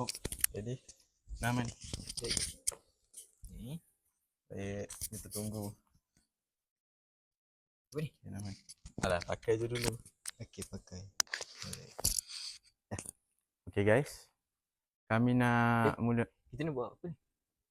Oh, jadi nama ni. Ni. Saya kita tunggu. Apa ni? Nama. Alah, pakai je dulu. Okey, pakai. Okay guys. Kami nak Eh. mula Kita nak buat apa ni?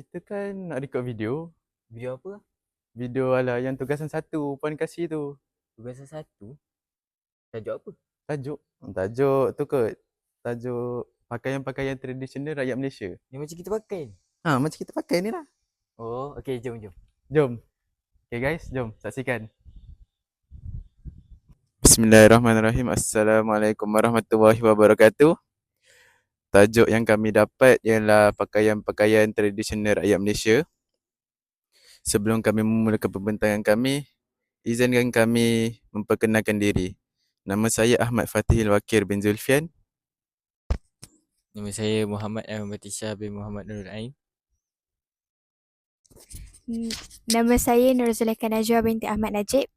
kita kan nak record video. Video apa? Video ala yang tugasan satu puan kasih tu. Tugasan satu. Tajuk apa? Tajuk. Tajuk tu kot. Tajuk pakaian-pakaian tradisional rakyat Malaysia. Yang macam kita pakai ni. Ha, macam kita pakai ni lah. Oh, okey jom jom. Jom. Okay guys, jom saksikan. Bismillahirrahmanirrahim. Assalamualaikum warahmatullahi wabarakatuh. Tajuk yang kami dapat ialah pakaian-pakaian tradisional rakyat Malaysia. Sebelum kami memulakan pembentangan kami, izinkan kami memperkenalkan diri. Nama saya Ahmad Fatihil Wakir bin Zulfian. Nama saya Muhammad Ahmad Batisha bin Muhammad Nurul Ain. N- Nama saya Nur Zulaikha Najwa binti Ahmad Najib.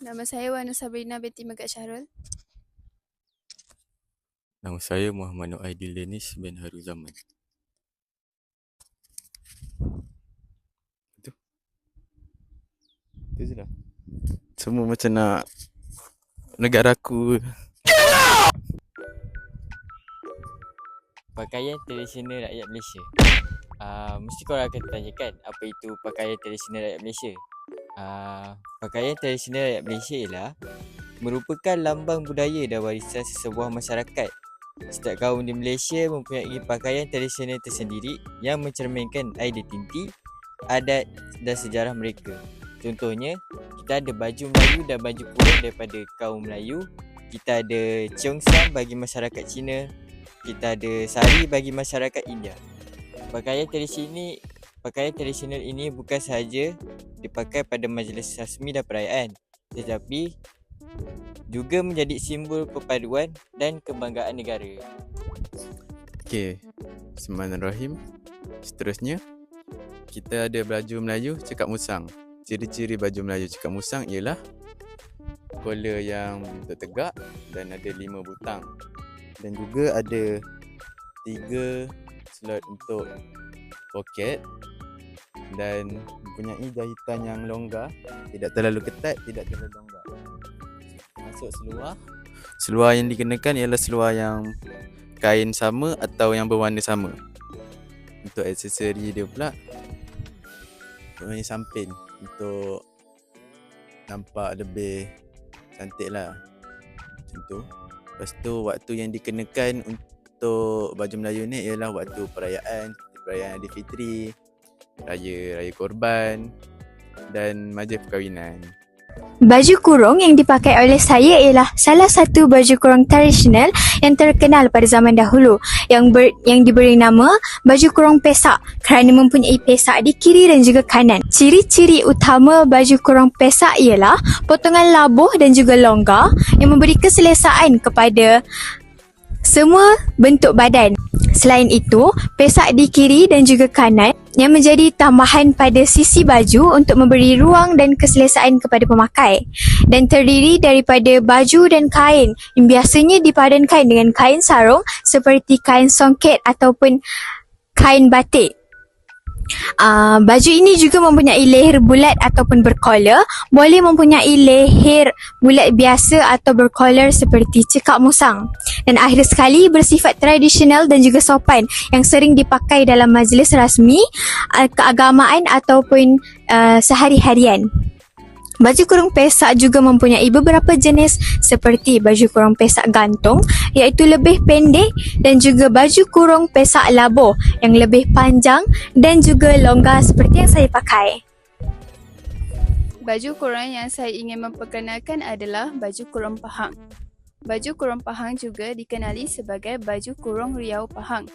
Nama saya Wana Sabrina binti Megat Syahrul. Nama saya Muhammad Nur Aidil Denis bin Haruzaman. Itu. Itu je lah. Semua macam nak negara aku. Pakaian tradisional rakyat Malaysia. Uh, mesti korang akan tanyakan apa itu pakaian tradisional rakyat Malaysia. Uh, pakaian tradisional rakyat Malaysia ialah merupakan lambang budaya dan warisan sesebuah masyarakat. Setiap kaum di Malaysia mempunyai pakaian tradisional tersendiri yang mencerminkan identiti, adat dan sejarah mereka. Contohnya, kita ada baju Melayu dan baju kurung daripada kaum Melayu. Kita ada cheongsam bagi masyarakat Cina. Kita ada sari bagi masyarakat India. Pakaian tradisional pakaian tradisional ini bukan sahaja dipakai pada majlis rasmi dan perayaan, tetapi juga menjadi simbol perpaduan dan kebanggaan negara. Okey. Bismillahirrahmanirrahim. Seterusnya, kita ada baju Melayu cekak musang. Ciri-ciri baju Melayu cekak musang ialah collar yang bentuk tegak dan ada lima butang. Dan juga ada tiga slot untuk poket dan mempunyai jahitan yang longgar, tidak terlalu ketat, tidak terlalu longgar. Masuk seluar. Seluar yang dikenakan ialah seluar yang kain sama atau yang berwarna sama. Untuk aksesori dia pula Mempunyai samping Untuk Nampak lebih Cantik lah tu Lepas tu waktu yang dikenakan Untuk baju Melayu ni Ialah waktu perayaan Perayaan Aidilfitri Raya Raya Korban Dan majlis perkahwinan Baju kurung yang dipakai oleh saya ialah salah satu baju kurung tradisional yang terkenal pada zaman dahulu yang ber, yang diberi nama baju kurung pesak kerana mempunyai pesak di kiri dan juga kanan. Ciri-ciri utama baju kurung pesak ialah potongan labuh dan juga longgar yang memberi keselesaan kepada semua bentuk badan. Selain itu, pesak di kiri dan juga kanan yang menjadi tambahan pada sisi baju untuk memberi ruang dan keselesaan kepada pemakai dan terdiri daripada baju dan kain yang biasanya dipadankan dengan kain sarung seperti kain songket ataupun kain batik. Uh, baju ini juga mempunyai leher bulat ataupun berkollar, boleh mempunyai leher bulat biasa atau berkollar seperti cekak musang. Dan akhir sekali bersifat tradisional dan juga sopan yang sering dipakai dalam majlis rasmi, uh, keagamaan ataupun uh, sehari-harian. Baju kurung pesak juga mempunyai beberapa jenis seperti baju kurung pesak gantung iaitu lebih pendek dan juga baju kurung pesak labuh yang lebih panjang dan juga longgar seperti yang saya pakai. Baju kurung yang saya ingin memperkenalkan adalah baju kurung Pahang. Baju kurung Pahang juga dikenali sebagai baju kurung Riau Pahang.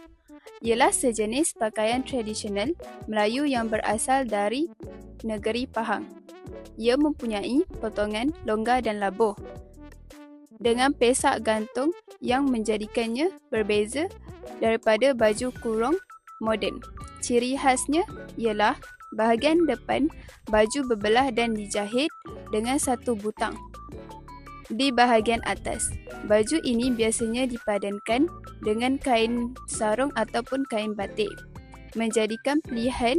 Ialah sejenis pakaian tradisional Melayu yang berasal dari negeri Pahang. Ia mempunyai potongan longgar dan labuh dengan pesak gantung yang menjadikannya berbeza daripada baju kurung moden. Ciri khasnya ialah bahagian depan baju berbelah dan dijahit dengan satu butang. di bahagian atas. Baju ini biasanya dipadankan dengan kain sarung ataupun kain batik, menjadikan pilihan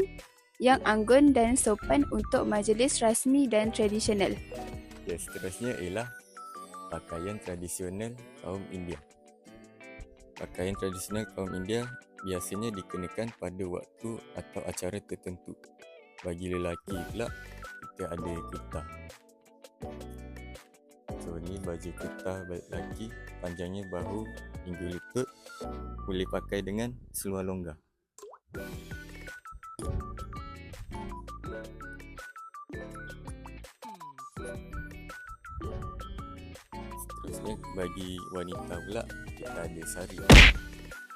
yang anggun dan sopan untuk majlis rasmi dan tradisional. Ya, seterusnya ialah pakaian tradisional kaum India. Pakaian tradisional kaum India biasanya dikenakan pada waktu atau acara tertentu. Bagi lelaki pula, kita ada kurta. So, ni baju bagi lelaki, panjangnya bahu hingga lutut. Boleh pakai dengan seluar longgar. Seterusnya bagi wanita pula kita ada sari.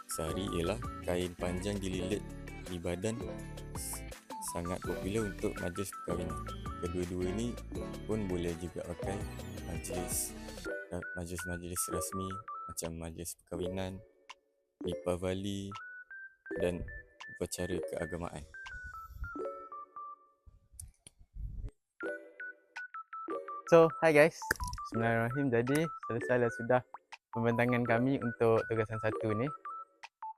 Sari ialah kain panjang dililit di badan sangat popular untuk majlis perkahwinan. Kedua-dua ni pun boleh juga pakai majlis majlis-majlis rasmi macam majlis perkahwinan, Deepavali dan upacara keagamaan. So, hi guys. Bismillahirrahmanirrahim. Jadi, selesailah sudah pembentangan kami untuk tugasan satu ni.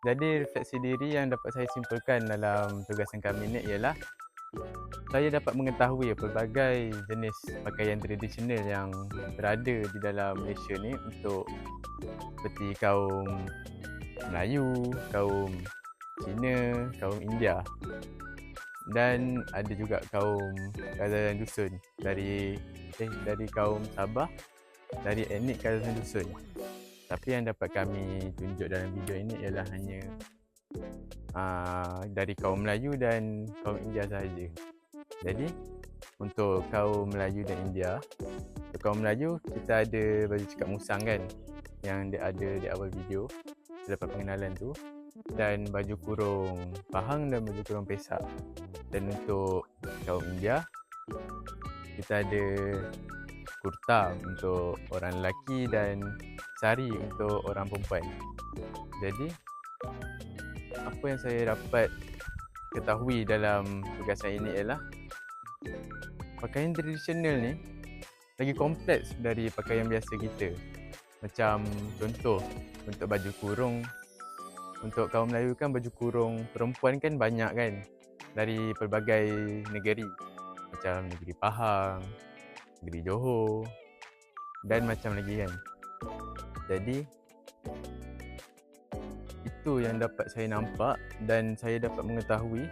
Jadi, refleksi diri yang dapat saya simpulkan dalam tugasan kami ni ialah saya dapat mengetahui pelbagai jenis pakaian tradisional yang berada di dalam Malaysia ni untuk seperti kaum Melayu, kaum Cina, kaum India dan ada juga kaum kawasan dusun dari eh, dari kaum Sabah dari etnik kawasan dusun. Tapi yang dapat kami tunjuk dalam video ini ialah hanya uh, dari kaum Melayu dan kaum India sahaja. Jadi untuk kaum Melayu dan India, untuk kaum Melayu kita ada baju cakap musang kan yang ada di awal video. Dapat pengenalan tu dan baju kurung Pahang dan baju kurung Pesak. Dan untuk kaum India kita ada kurta untuk orang lelaki dan sari untuk orang perempuan. Jadi apa yang saya dapat ketahui dalam tugasan ini ialah pakaian tradisional ni lagi kompleks dari pakaian biasa kita. Macam contoh untuk baju kurung untuk kaum Melayu kan baju kurung perempuan kan banyak kan dari pelbagai negeri macam negeri Pahang, negeri Johor dan macam lagi kan. Jadi itu yang dapat saya nampak dan saya dapat mengetahui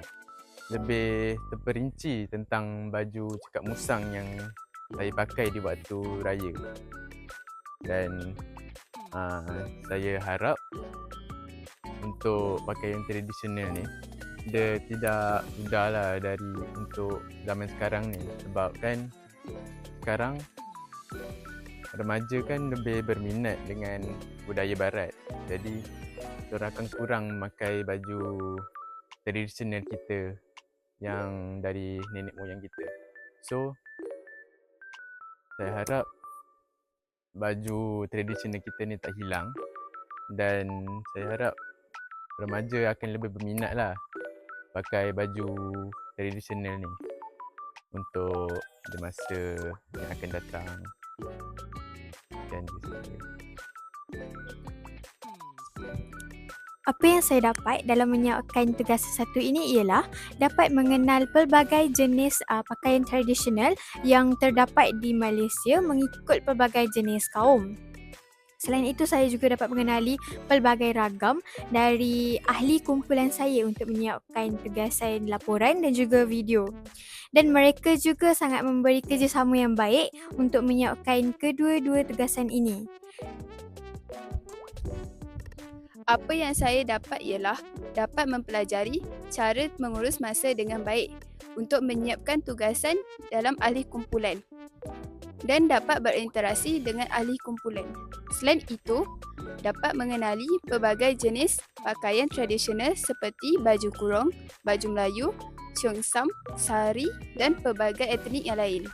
lebih terperinci tentang baju cekak musang yang saya pakai di waktu raya. Dan uh, saya harap untuk pakaian tradisional ni. Dia tidak mudah lah dari untuk zaman sekarang ni. Sebab kan sekarang remaja kan lebih berminat dengan budaya barat. Jadi diorang akan kurang memakai baju tradisional kita yang dari nenek moyang kita. So saya harap baju tradisional kita ni tak hilang. Dan saya harap remaja akan lebih berminat lah pakai baju tradisional ni untuk di masa yang akan datang dan sana. Apa yang saya dapat dalam menyiapkan tugas satu ini ialah dapat mengenal pelbagai jenis uh, pakaian tradisional yang terdapat di Malaysia mengikut pelbagai jenis kaum. Selain itu, saya juga dapat mengenali pelbagai ragam dari ahli kumpulan saya untuk menyiapkan tugasan laporan dan juga video. Dan mereka juga sangat memberi kerjasama yang baik untuk menyiapkan kedua-dua tugasan ini. Apa yang saya dapat ialah dapat mempelajari cara mengurus masa dengan baik untuk menyiapkan tugasan dalam ahli kumpulan dan dapat berinteraksi dengan ahli kumpulan. Selain itu, dapat mengenali pelbagai jenis pakaian tradisional seperti baju kurung, baju Melayu, cheongsam, sari dan pelbagai etnik yang lain.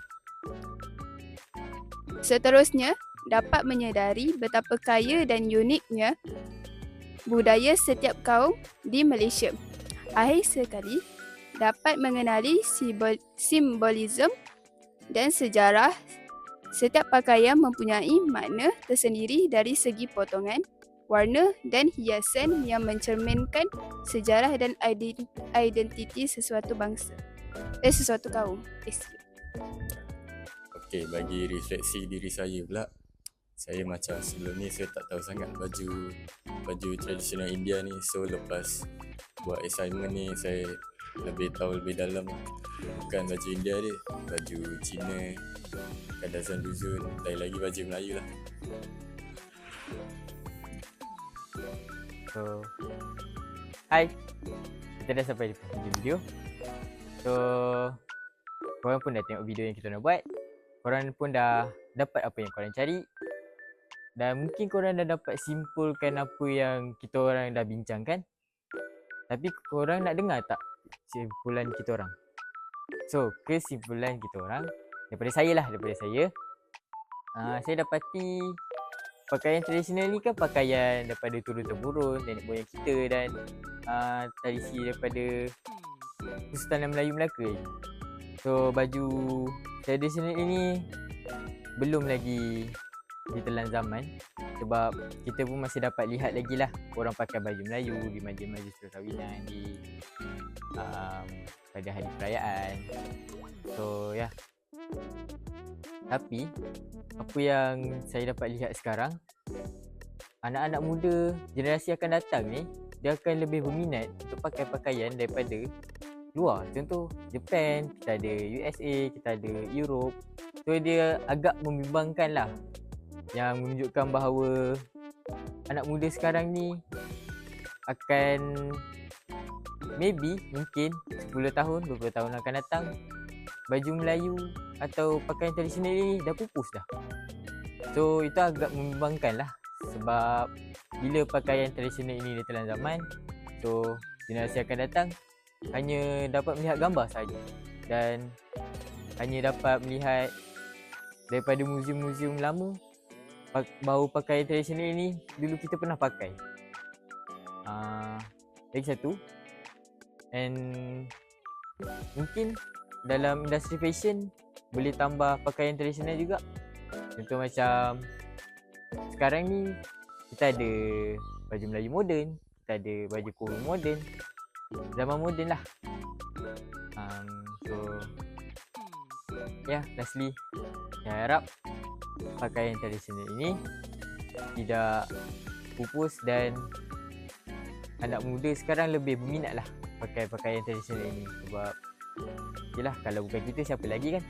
Seterusnya, dapat menyedari betapa kaya dan uniknya budaya setiap kaum di Malaysia. Akhir sekali, dapat mengenali simbol, simbolisme dan sejarah Setiap pakaian mempunyai makna tersendiri dari segi potongan, warna dan hiasan yang mencerminkan sejarah dan ident- identiti sesuatu bangsa. Eh, sesuatu kaum. Excuse. Okey, bagi refleksi diri saya pula, saya macam sebelum ni saya tak tahu sangat baju baju tradisional India ni. So lepas buat assignment ni saya lebih tahu lebih dalam lah. Bukan baju India dia, baju Cina, Kadazan Duzun, lain lagi baju Melayu lah. So Hai Kita dah sampai di penghujung video. So Korang pun dah tengok video yang kita nak buat. Korang pun dah dapat apa yang korang cari. Dan mungkin korang dah dapat simpulkan apa yang kita orang dah bincangkan. Tapi korang nak dengar tak simpulan kita orang So kesimpulan kita orang Daripada saya lah daripada saya uh, Saya dapati pakaian tradisional ni kan pakaian daripada turun temurun nenek moyang kita dan uh, tradisi daripada Kesultanan Melayu Melaka ni. So baju tradisional ini belum lagi ditelan zaman sebab kita pun masih dapat lihat lagi lah orang pakai baju Melayu di majlis-majlis perkahwinan di um, pada hari perayaan. So ya. Yeah. Tapi apa yang saya dapat lihat sekarang anak-anak muda generasi akan datang ni dia akan lebih berminat untuk pakai pakaian daripada luar contoh Japan kita ada USA kita ada Europe so dia agak membimbangkan lah yang menunjukkan bahawa anak muda sekarang ni akan maybe mungkin 10 tahun 20 tahun akan datang baju Melayu atau pakaian tradisional ni dah pupus dah. So itu agak membimbangkan lah sebab bila pakaian tradisional ini ditelan zaman so generasi akan datang hanya dapat melihat gambar saja dan hanya dapat melihat daripada muzium-muzium lama bahawa pakaian tradisional ini dulu kita pernah pakai. Uh, lagi satu and mungkin dalam industri fashion boleh tambah pakaian tradisional juga. Contoh macam sekarang ni kita ada baju Melayu moden, kita ada baju kurung moden. Zaman moden lah. Um, so ya yeah, lastly saya harap pakaian tradisional ini tidak pupus dan anak muda sekarang lebih berminat lah pakai pakaian tradisional ini. Sebab Yelah kalau bukan kita siapa lagi kan